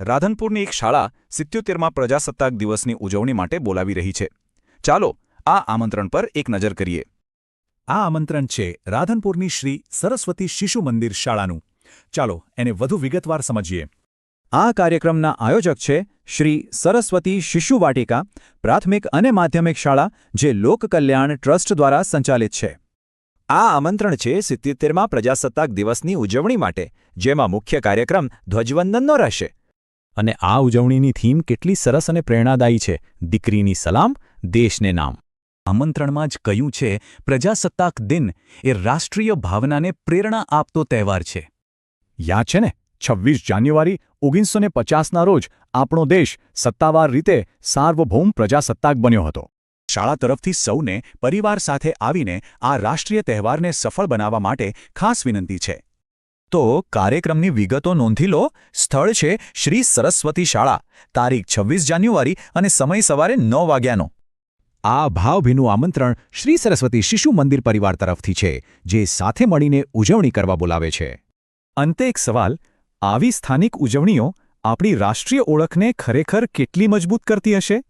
રાધનપુરની એક શાળા સિત્યોતેરમાં પ્રજાસત્તાક દિવસની ઉજવણી માટે બોલાવી રહી છે. ચાલો, આ આમંત્રણ પર એક નજર કરીએ. આ આમંત્રણ છે રાધનપુરની શ્રી સરસ્વતી શિશુ મંદિર શાળાનું. ચાલો, એને વધુ વિગતવાર સમજીએ. આ કાર્યક્રમના આયોજક છે શ્રી સરસ્વતી શિશુ વાટિકા, પ્રાથમિક અને માધ્યમિક શાળા, જે લોકકલ્યાણ ટ્રસ્ટ દ્વારા સંચાલિત છે. આ આમંત્રણ છે સિત્યોતેરમાં પ્રજાસત્તાક દિવસની ઉજવણી માટે, જેમાં મુખ્ય કાર્યક્રમ ધ્વજવંદનનો રહેશે. અને આ ઉજવણીની થીમ કેટલી સરસ અને પ્રેરણાદાયી છે. દીકરીની સલામ, દેશને નામ. આમંત્રણમાં જ કહ્યું છે, પ્રજાસત્તાક દિન એ રાષ્ટ્રીય ભાવનાને પ્રેરણા આપતો તહેવાર છે. યાદ છે ને? છવ્વીસ જાન્યુઆરી ઓગણીસો ને પચાસના રોજ આપણો દેશ સત્તાવાર રીતે સાર્વભૌમ પ્રજાસત્તાક બન્યો હતો. શાળા તરફથી સૌને પરિવાર સાથે આવીને આ રાષ્ટ્રીય તહેવારને સફળ બનાવવા માટે ખાસ વિનંતી છે. તો કાર્યક્રમની વિગતો નોંધી લો. સ્થળ છે શ્રી સરસ્વતી શાળા. તારીખ છવ્વીસ જાન્યુઆરી અને સમય સવારે નવ વાગ્યાનો. આ ભાવભીનું આમંત્રણ શ્રી સરસ્વતી શિશુ મંદિર પરિવાર તરફથી છે, જે સાથે મળીને ઉજવણી કરવા બોલાવે છે. અંતે એક સવાલ. આવી સ્થાનિક ઉજવણીઓ આપણી રાષ્ટ્રીય ઓળખને ખરેખર કેટલી મજબૂત કરતી હશે?